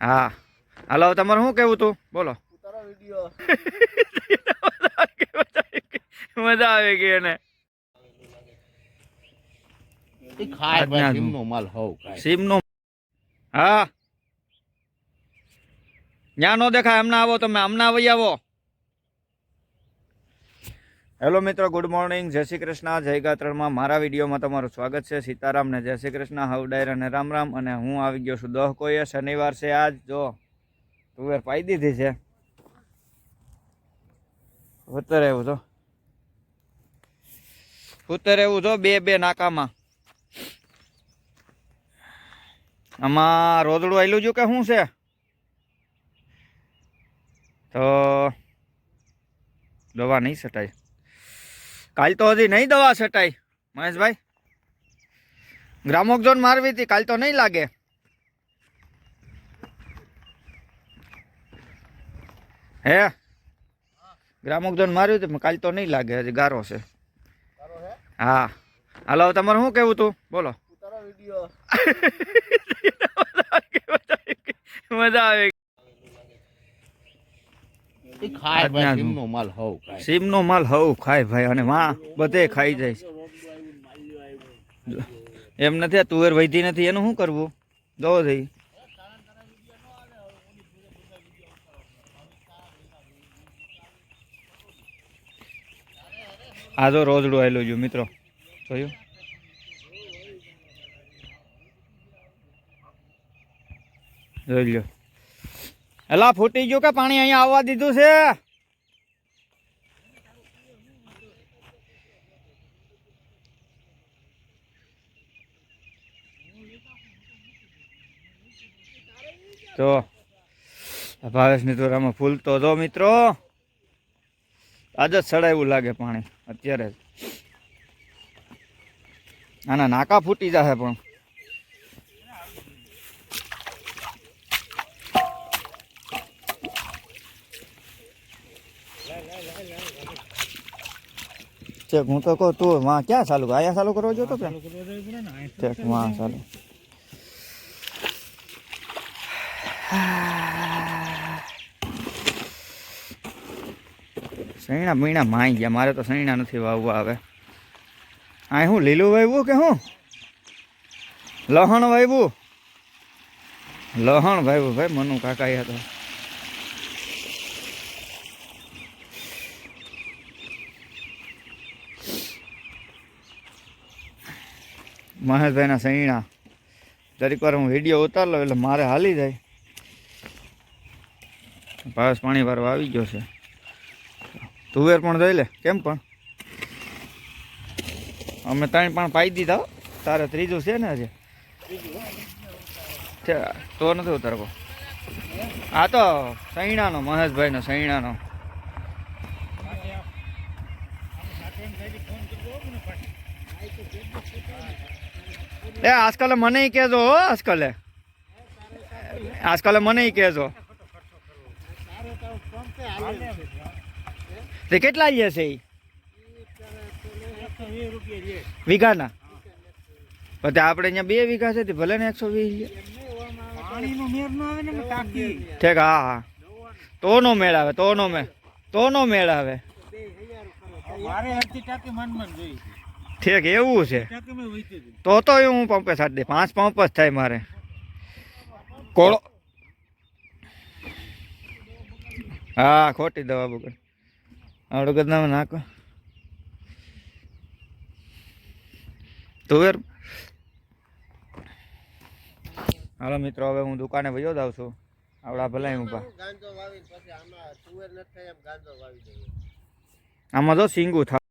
હા. હાલો તમારે શું કેવું તું? બોલો. મજા આવી ગઈ એને. સીમનો હા. ન્યા નો દેખાય હમણાં આવો તમે હમણાં આવી આવો. હેલો મિત્રો, ગુડ મોર્નિંગ. જય શ્રી કૃષ્ણ. જય ગાત્રણમાં મારા વિડીયોમાં તમારું સ્વાગત છે. સીતારામ ને જય શ્રી કૃષ્ણ. હવડાયર અને રામ રામ. અને હું આવી ગયો છું દહ કોઈએ. શનિવાર છે આજ. જો, તુવેર પાઈ દીધી છે. ઉતર એવું, જો. ઉતર એવું, જો, બે બે નાકામાં. આમાં રોદડું આવેલું છું કે શું છે? તો, દવા નહીં છટાય. કાલ તો હજી નહીં દવા છટાય મહેશભાઈ ગ્રામોક્ઝોન મારવી હતી કાલ તો નહીં લાગે. હે? ગ્રામોક્ઝોન માર્યું હતું કાલ તો નહીં લાગે હજી ગારો છે. હા. હાલો તમારું શું કેવું તું? બોલો. મજા આવી ખાય ભાઈ સીમનો માલ હોવ ખાય. સીમનો માલ હવ ખાય ભાઈ અને માં બધે ખાઈ જાય. એમ નથી તુવેર વૈધી નથી એનું શું કરવું? દો થઈ આ જો રોજડું આવેલું છું મિત્રો. જોયું? જોઈ લ્યો. એલા ફૂટી ગયું કે પાણી અહીંયા આવવા દીધું છે? તો ભાવેશની તોરામાં ફૂલ તો જો મિત્રો, આજ જ સડાયું લાગે પાણી, અત્યારે જ. આના નાકા ફૂટી જશે પણ. ચેક, હું તો કહું, તું માં ક્યાં ચાલુ આયા ચાલુ કરવા જો તો કે ચેકમાં ચાલુ. સૈણા મીણા માઈ ગયા, મારે તો સૈણા નથી વાવવા આવે. આ હું લીલું વાવ્યું કે હું? લહણ વાવ્યું? લહણ વાવ્યું ભાઈ, મનુ કાકા એ તો મહેશભાઈના સૈણા. દરેક વાર હું વીડિયો ઉતાર લઉં એટલે મારે હાલી જાય. પાસ પાણી ભરવા આવી ગયો છે. તુવેર પણ જોઈ લે, કેમ પણ? અમે ત્રણ પણ પાઈ દીધા તારે ત્રીજું છે ને હજી તો નથી ઉતારવો. આ તો સૈણાનો, મહેશભાઈનો સૈણાનો. એ આજકાલે મને કહેજો હો આજકાલે. આજકાલે મને કહેજો. તે કેટલા લે છે એ વીઘાના? પછી આપણે અહીંયા બે વીઘા છે ભલે ને એકસો વીસ. ઠીક હા હા. તો નો મેળ આવે તો નો મેળ તો નો મેળ આવે ઠીક એવું છે. તો તો હું પંપે છાડી દે પાંચ પંપ જ થાય મારે. કોળો. હા ખોટી દવા બગડ. આવડો ગદનામાં નાખો. તુવેર હાલો મિત્રો હવે હું દુકાને વયો જાઉં છું. આવડા ભલે ઊભા. ગાંજો વાવીને પછી આમાં તો નથી થાય એમ ગાંજો વાવી દઈએ. આમાં જો સિંગું થાય